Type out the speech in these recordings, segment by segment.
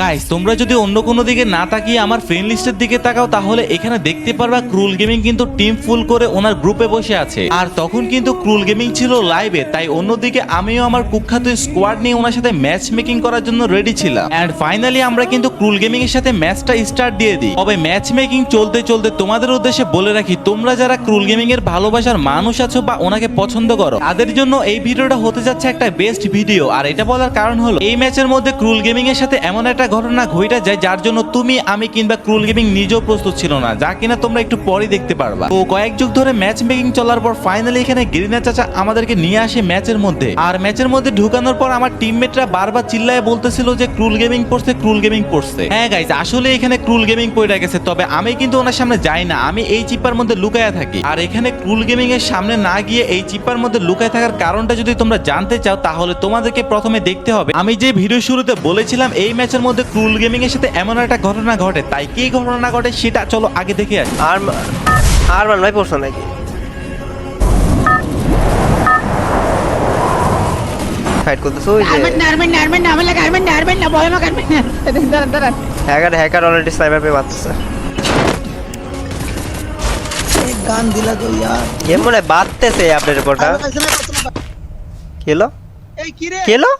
Guys তোমরা যদি অন্য কোনো দিকে না তাকিয়ে আমার ফ্রেন্ড লিস্টের দিকে তাকাও, তাহলে এখানে দেখতে পারবা ক্রুল গেমিং কিন্তু টিম ফুল করে ওনার গ্রুপে বসে আছে। আর তখন কিন্তু ক্রুল গেমিং ছিল লাইভে তাই অন্যদিকে আমিও আমার কুখ্যাত স্কোয়াড নিয়ে ওনার সাথে ম্যাচ মেকিং করার জন্য রেডি ছিলাম। এন্ড ফাইনালি আমরা কিন্তু ক্রুল গেমিং এর সাথে ম্যাচটা স্টার্ট দিয়ে দিই। তবে ম্যাচ মেকিং চলতে চলতে তোমাদের উদ্দেশ্যে বলে রাখি, তোমরা যারা ক্রুল গেমিং এর ভালোবাসার মানুষ আছো বা ওনাকে পছন্দ করো, তাদের জন্য এই ভিডিওটা হতে যাচ্ছে একটা বেস্ট ভিডিও আর এটা বলার কারণ হলো, এই ম্যাচের মধ্যে ক্রুল গেমিং এর সাথে এমন একটা ঘটনা ঘটে যায় যার জন্য তুমি, আমি কিংবা ক্রুল গেমিং নিজেও প্রস্তুত ছিল না, যা কিনা তোমরা একটু পরে দেখতে পারবা। তো কয়েক যুগ ধরে ম্যাচ মেকিং চলার পর ফাইনালি এখানে গেরিনা চাচা আমাদেরকে নিয়ে আসে ম্যাচের মধ্যে। আর ম্যাচের মধ্যে ঢুকানোর পর আমার টিমমেটরা বারবার চিল্লায় বলতেছিল যে, ক্রুল গেমিং পড়ছে ক্রুল গেমিং পড়ছে হ্যাঁ গাইজ আসলে এখানে ক্রুল গেমিং পড়ে গেছে, তবে আমি কিন্তু ওনার সামনে যাই না, আমি এই চিপার মধ্যে লুকায়া থাকি। আর এখানে ক্রুল গেমিং এর সামনে না গিয়ে এই চিপার মধ্যে লুকায় থাকার কারণটা যদি তোমরা জানতে চাও, তাহলে তোমাদেরকে প্রথমে দেখতে হবে। আমি যে ভিডিও শুরুতে বলেছিলাম, এই ম্যাচের মধ্যে ক্রুল গেমিং এর সাথে এমন একটা ঘটনা ঘটে তাই কি ঘটনা ঘটে সেটা চলো আগে দেখে আসি। আর আর মান ভাই পড়ছো নাকি? ফাইট করতেছো ওই যে হ্যাকার হ্যাকার অলরেডি স্নাইপার পেয়ে মারতেছে গান দিলা তো মনে বাদতেছে আপনার রিপোর্টটা খেলো এই কি রে? खेलो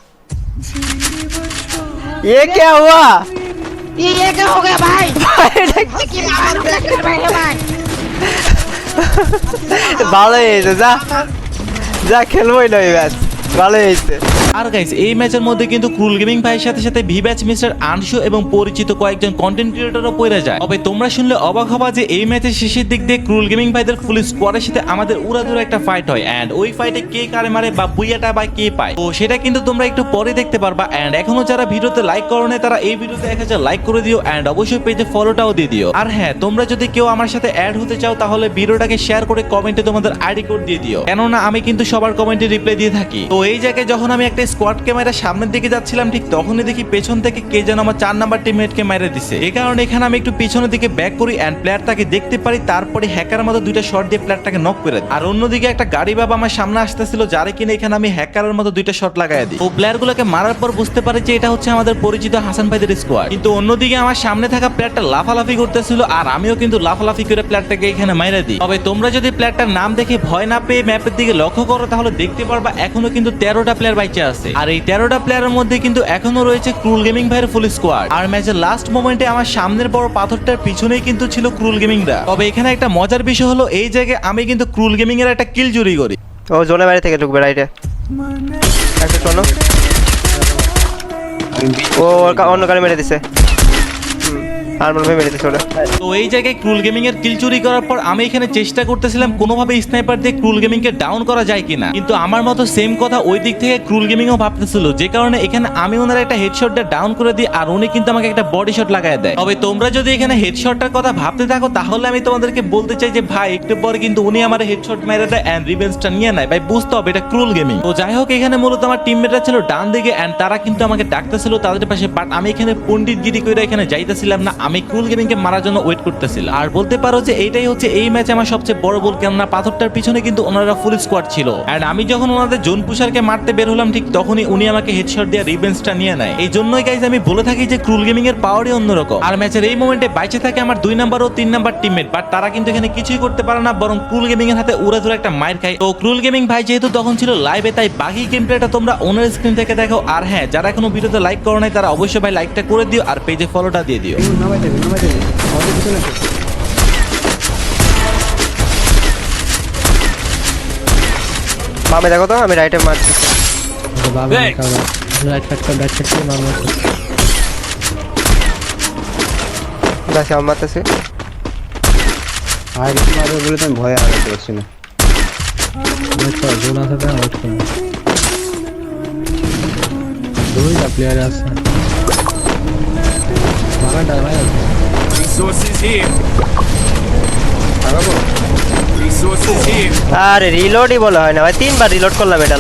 ये क्या हुआ ये ये क्या हो गया भाई কি আবার উঠে গেল ভাই ভাই ভালো হয়েছে যা যা খেলবোই নয় ম্যাচ ভালো হয়েছে। আর গাইস এই ম্যাচের মধ্যে কিন্তু ক্রুল গেমিং ভাইয়ের সাথে সাথে ভি ব্যাচ মিস্টার আনশো এবং পরিচিত কয়েকজন কন্টেন্ট ক্রিয়েটরও পড়ে যায়। তবে তোমরা শুনলে অবাক হবা যে এই ম্যাচের শেষের দিক দিয়ে ক্রুল গেমিং ভাইদের ফুল স্কোয়াডের সাথে আমাদের উড়াধুরা একটা ফাইট হয়। এন্ড ওই ফাইটে কে কারে মারে বা বুইয়াটা বা কে পায়? তো সেটা কিন্তু তোমরা একটু পরে দেখতে পারবা। এন্ড এখনও যারা ভিডিওতে লাইক করো নাই তারা এই ভিডিওতে এক হাজার লাইক করে দিও। এন্ড অবশ্যই পেজে ফলোটাও দিয়ে দিও। আর হ্যাঁ তোমরা যদি কেউ আমার সাথে অ্যাড হতে চাও, তাহলে ভিডিওটাকে শেয়ার করে কমেন্টে তোমাদের আইডি কোড দিয়ে দিও। কেননা আমি কিন্তু সবার কমেন্টে রিপ্লাই দিয়ে থাকি। তো এই জায়গায় যখন আমি একটা স্কোয়াড ক্যামেরা সামনের দিকে যাচ্ছিলাম, ঠিক তখনই দেখি পেছন থেকে কে যেন আমার চার নাম্বার টিমমেটকে মেরে দিছে। এই কারণে এখানে আমি একটু পিছনের দিকে ব্যাক করি এন্ড প্লেয়ারটাকে দেখতে পারি, তারপরে হ্যাকার মতো দুইটা শট দিয়ে প্লেয়ারটাকে নক করে। আর অন্যদিকে একটা গাড়ি বাবা আমার সামনে আসতেছিল, যারে কিনে এখানে আমি হ্যাকারের মতো দুইটা শট লাগাই দিই। ও প্লেয়ারগুলোকে মারার পর বুঝতে পারি যে এটা হচ্ছে আমাদের পরিচিত হাসান ভাইদের স্কোয়াড কিন্তু অন্যদিকে আমার সামনে থাকা প্লেয়ারটা লাফালাফি করতেছিল আর আমিও কিন্তু লাফালাফি করে প্লেয়ারটাকে এখানে মাইরা দিই। তবে তোমরা যদি প্লেয়ারটার নাম দেখে ভয় না পেয়ে ম্যাপের দিকে লক্ষ্য করো, তাহলে দেখতে পারবা এখনও কিন্তু তেরোটা প্লেয়ার বাইচে আছে। আর এই তেরোটা প্লেয়ারের মধ্যে কিন্তু এখনও রয়েছে ক্রুল গেমিং ভাইয়ের ফুল স্কোয়াড আর ম্যাচের লাস্ট মোমেন্টে আমার সামনের বড় পাথরটার পিছনেই কিন্তু ছিল ক্রুল গেমিংরা তবে এখানে একটা মজার বিষয় হলো এই জায়গায় আমি কিন্তু ক্রুল গেমিং এর একটা কিল চুরি করি। ও জোনে বাইরে থেকে ঢুকবে রাইটে একটা শোনো ও অন্য গাড়ি মেরে দিছে। তো এই জায়গায় ক্রুল গেমিং এর কিল চুরি করার পর আমি এখানে চেষ্টা করতেছিলাম কোনোভাবে স্নাইপার দিয়ে ক্রুল গেমিং কে ডাউন করা যায় কিনা। কিন্তু আমার মতো সেম কথা ওই দিক থেকে ক্রুল গেমিং ও ভাবতেছিল। যে কারণে এখানে আমি ওনার একটা হেডশট দিয়ে ডাউন করে দিই আর উনি কিন্তু আমাকে একটা বডি শট দেয়। তবে তোমরা যদি এখানে হেডশটটার কথা ভাবতে থাকো, তাহলে আমি তোমাদেরকে বলতে চাই যে, ভাই, একটু পরে কিন্তু উনি আমার হেডশট মেরে দেয় এন্ড রিভেন্সটা নিয়ে নেয়। ভাই, বুঝতে হবে, এটা ক্রুল গেমিং তো যাই হোক, এখানে মূলত আমার টিমমেটরা ছিল ডান দিকে এন্ড তারা কিন্তু আমাকে ডাকতেছিল তাদের পাশে। বাট আমি এখানে পণ্ডিত গিরি করে এখানে যাইতেছিলাম না। আমি ক্রুল গেমিং কে মারার জন্য ওয়েট করতেছিলাম আর বলতে পারো যে এইটাই হচ্ছে এই ম্যাচে আমার সবচেয়ে বড় বল কেননা পাথরটার পিছনে কিন্তু ওনারা ফুল স্কোয়াড ছিল। এন্ড আমি যখন ওনাদের জোন পুষারকে মারতে বের হলাম, ঠিক তখনই উনি আমাকে হেডশট দিয়ে রিভেন্সটা নিয়ে নেয়। এই জন্যই গাইজ আমি বলে থাকি যে ক্রুল গেমিং এর পাওয়ারই অন্যরকম। আর ম্যাচের এই মোমেন্টে বাইচে থাকে আমার দুই নাম্বার ও তিন নাম্বার টিমমেট বাট তারা কিন্তু এখানে কিছুই করতে পারে না, বরং ক্রুল গেমিং এর হাতে উড়ে ধরে একটা মাইর খায়। তো ক্রুল গেমিং ভাই যেহেতু তখন ছিল লাইভে তাই বাকি গেম প্লেটা তোমরা ওনার স্ক্রিন থেকে দেখো। আর হ্যাঁ যারা এখনও ভিডিওতে লাইক করো নাই, তারা অবশ্যই ভাই লাইকটা করে দিও আর পেজে ফলোটা দিয়ে দিও। নামাই দেবে নামাই দেবে। আমাদের পিছনে বামে দেখো তো আমি রাইটে মারছি। বাবা রাইট সাইড রাইট সাইড কর মারমো দেখি আমি মারতেছি। আর কিছু মারবে বলে তো আমি ভয়ে পারছি না। ওয়েট কর জোন আছে তো ওয়েট কর দুইটা প্লেয়ার আছে। বাগানটা ভাই Resources here. আগাবো Resources here. আরে রিলোডই বলা হয় না ভাই তিনবার রিলোড করলাম এটা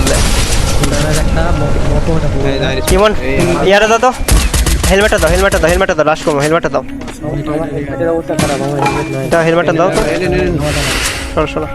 ফুলটার একটা মোটো ইয়ারে দাও তো হেলমেটটা দাও হেলমেটটা দাও হেলমেটটা দাও লাস্ট করব হেলমেটটা দাও হেলমেটটা দাও তো শোনো শোনো